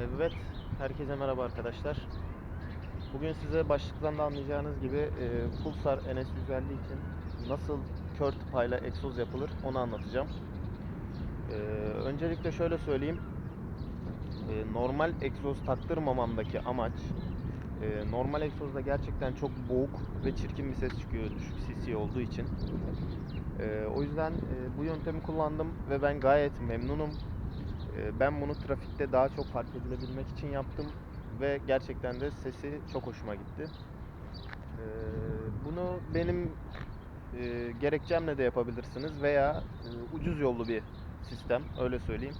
Evet, herkese merhaba arkadaşlar. Bugün size başlıktan da anlayacağınız gibi e, Pulsar NS150 için nasıl kör tıpayla egzoz yapılır onu anlatacağım. E, öncelikle şöyle söyleyeyim. E, normal egzoz taktırmamamdaki amaç e, normal egzozda gerçekten çok boğuk ve çirkin bir ses çıkıyor düşük CC olduğu için. E, o yüzden e, bu yöntemi kullandım ve ben gayet memnunum. Ee, Ben bunu trafikte daha çok fark edilebilmek için yaptım ve gerçekten de sesi çok hoşuma gitti. Ee, Bunu benim e, gerekçemle de yapabilirsiniz veya e, ucuz yollu bir sistem öyle söyleyeyim.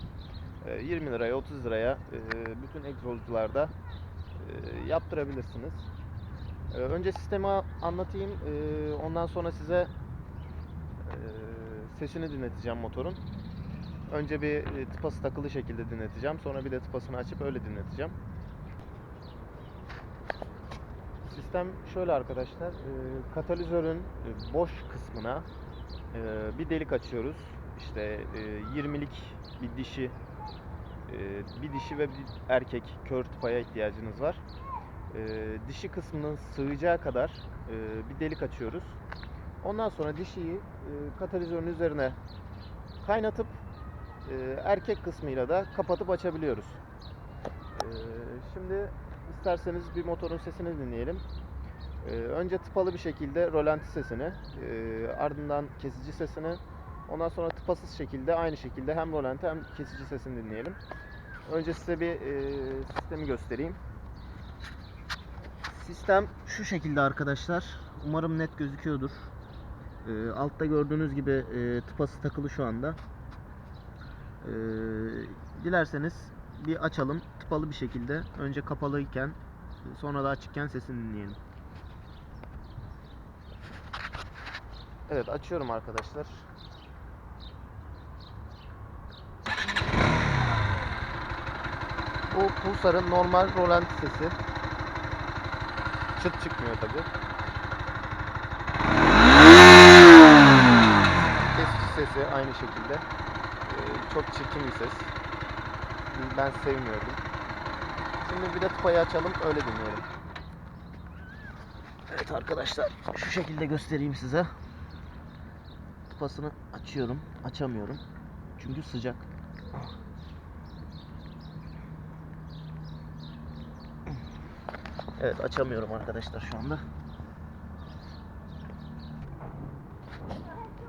Ee, 20 liraya 30 liraya e, bütün egzozcularda yaptırabilirsiniz. Ee, Önce sistemi anlatayım Ee, ondan sonra size sesini dinleteceğim motorun. Önce bir e, tıpası takılı şekilde dinleteceğim. Sonra bir de tıpasını açıp öyle dinleteceğim. Sistem şöyle arkadaşlar. e, Katalizörün e, boş kısmına bir delik açıyoruz. İşte e, 20'lik bir dişi bir dişi ve bir erkek kör tıpaya ihtiyacınız var. Dişi kısmının sığacağı kadar bir delik açıyoruz. Ondan sonra dişiyi katalizörün üzerine kaynatıp erkek kısmıyla da kapatıp açabiliyoruz. E, şimdi isterseniz bir motorun sesini dinleyelim. E, önce tıpalı bir şekilde rolanti sesini, ardından kesici sesini, ondan sonra tıpasız şekilde aynı şekilde hem rolanti hem kesici sesini dinleyelim. Önce size bir sistemi göstereyim. Sistem şu şekilde arkadaşlar. Umarım net gözüküyordur. Altta gördüğünüz gibi tıpası takılı şu anda. Ee, dilerseniz bir açalım tıpalı bir şekilde. Önce kapalıyken sonra da açıkken sesini dinleyelim. Evet açıyorum arkadaşlar. Bu Pulsar'ın normal rolanti sesi. Çıt çıkmıyor tabi. Kesici sesi aynı şekilde. Çok çirkin bir ses. Ben sevmiyorum. Şimdi bir de tıpayı açalım öyle dinleyelim. Evet arkadaşlar şu şekilde göstereyim size. Tıpasını açıyorum. Açamıyorum. Çünkü sıcak. Evet açamıyorum arkadaşlar şu anda.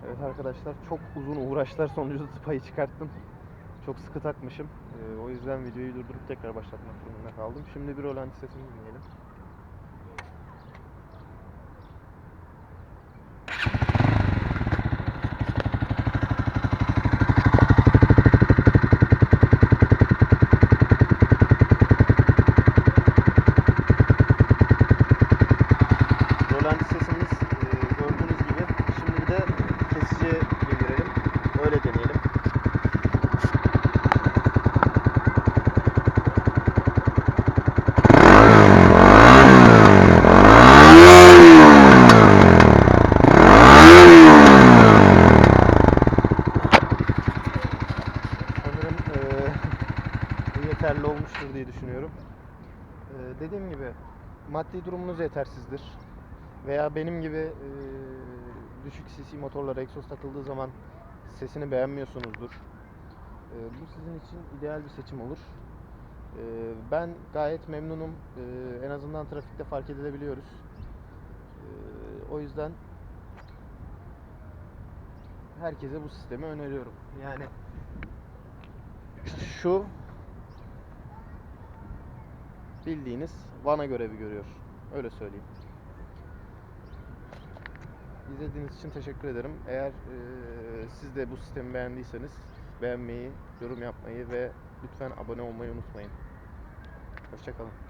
Evet arkadaşlar çok uzun uğraşlar sonucu tıpayı çıkarttım. Çok sıkı takmışım. Ee, o yüzden videoyu durdurup tekrar başlatmak durumunda kaldım. Şimdi bir rolanti sesini dinleyelim. Rolanti sesimiz e, gördüğünüz gibi. Şimdi bir de kesiciye bindirelim. Öyle deneyelim. Sanırım eee, bu yeterli olmuştur diye düşünüyorum. Eee, dediğim gibi maddi durumunuz yetersizdir veya benim gibi eee, düşük cc motorlara egzoz takıldığı zaman sesini beğenmiyorsunuzdur. Eee, bu sizin için ideal bir seçim olur. Eee, ben gayet memnunum. Eee, en azından trafikte fark edilebiliyoruz. Eee, o yüzden herkese bu sistemi öneriyorum. Yani şu bildiğiniz vana görevi görüyor. Öyle söyleyeyim. İzlediğiniz için teşekkür ederim. Eğer eee, siz de bu sistemi beğendiyseniz beğenmeyi, yorum yapmayı ve lütfen abone olmayı unutmayın. Hoşçakalın.